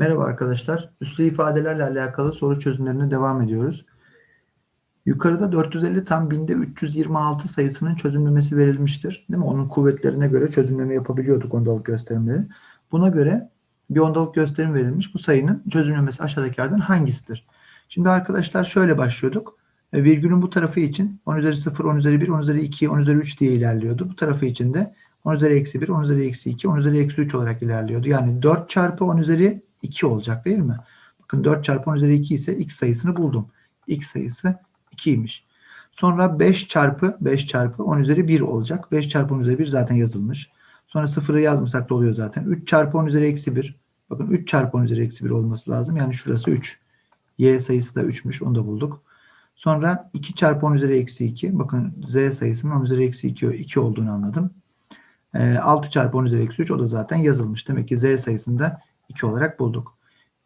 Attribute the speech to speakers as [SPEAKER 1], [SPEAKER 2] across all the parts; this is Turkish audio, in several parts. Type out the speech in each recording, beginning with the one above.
[SPEAKER 1] Merhaba arkadaşlar. Üslü ifadelerle alakalı soru çözümlerine devam ediyoruz. Yukarıda 450 tam binde 326 sayısının çözümlemesi verilmiştir. Değil mi? Onun kuvvetlerine göre çözümleme yapabiliyorduk ondalık gösterimleri. Buna göre bir ondalık gösterim verilmiş. Bu sayının çözümlemesi aşağıdakilerden hangisidir? Şimdi arkadaşlar şöyle başlıyorduk. E, Virgülün bu tarafı için 10 üzeri 0, 10 üzeri 1, 10 üzeri 2, 10 üzeri 3 diye ilerliyordu. Bu tarafı için de 10 üzeri eksi 1, 10 üzeri eksi 2, 10 üzeri eksi 3 olarak ilerliyordu. Yani 4 çarpı 10 üzeri 2 olacak değil mi? Bakın 4 çarpı 10 üzeri 2 ise x sayısını buldum. x sayısı 2'ymiş. Sonra 5 çarpı 5 çarpı 10 üzeri 1 olacak. 5 çarpı 10 üzeri 1 zaten yazılmış. Sonra sıfırı yazmasak da oluyor zaten. 3 çarpı 10 üzeri eksi 1. Bakın 3 çarpı 10 üzeri eksi 1 olması lazım. Yani şurası 3. Y sayısı da 3'müş. Onu da bulduk. Sonra 2 çarpı 10 üzeri eksi 2. Bakın Z sayısının 10 üzeri eksi 2, 2 olduğunu anladım. E, 6 çarpı 10 üzeri eksi 3 o da zaten yazılmış. Demek ki Z sayısını da 2 olarak bulduk.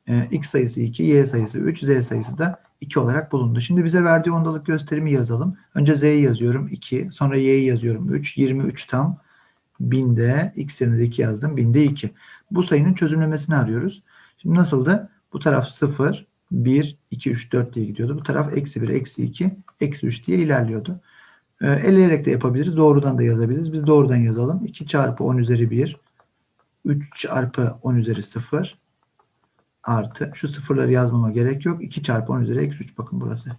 [SPEAKER 1] E, X sayısı 2, Y sayısı 3, Z sayısı da 2 olarak bulundu. Şimdi bize verdiği ondalık gösterimi yazalım. Önce Z'yi yazıyorum 2, sonra Y'yi yazıyorum 3, 23 tam binde, X yerine de 2 yazdım, binde 2. Bu sayının çözümlemesini arıyoruz. Şimdi nasıldı? Bu taraf 0, 1, 2, 3, 4 diye gidiyordu. Bu taraf eksi 1, eksi 2, eksi 3 diye ilerliyordu. E, eleyerek de yapabiliriz. Doğrudan da yazabiliriz. Biz doğrudan yazalım. 2 çarpı 10 üzeri 1, 3 çarpı 10 üzeri 0 artı şu sıfırları yazmama gerek yok. 2 çarpı 10 üzeri eksi 3 bakın burası.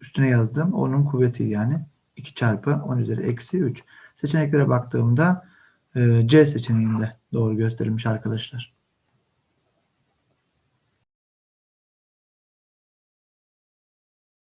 [SPEAKER 1] Üstüne yazdım. Onun kuvveti yani 2 çarpı 10 üzeri eksi 3. Seçeneklere baktığımda e, C seçeneğinde doğru gösterilmiş arkadaşlar.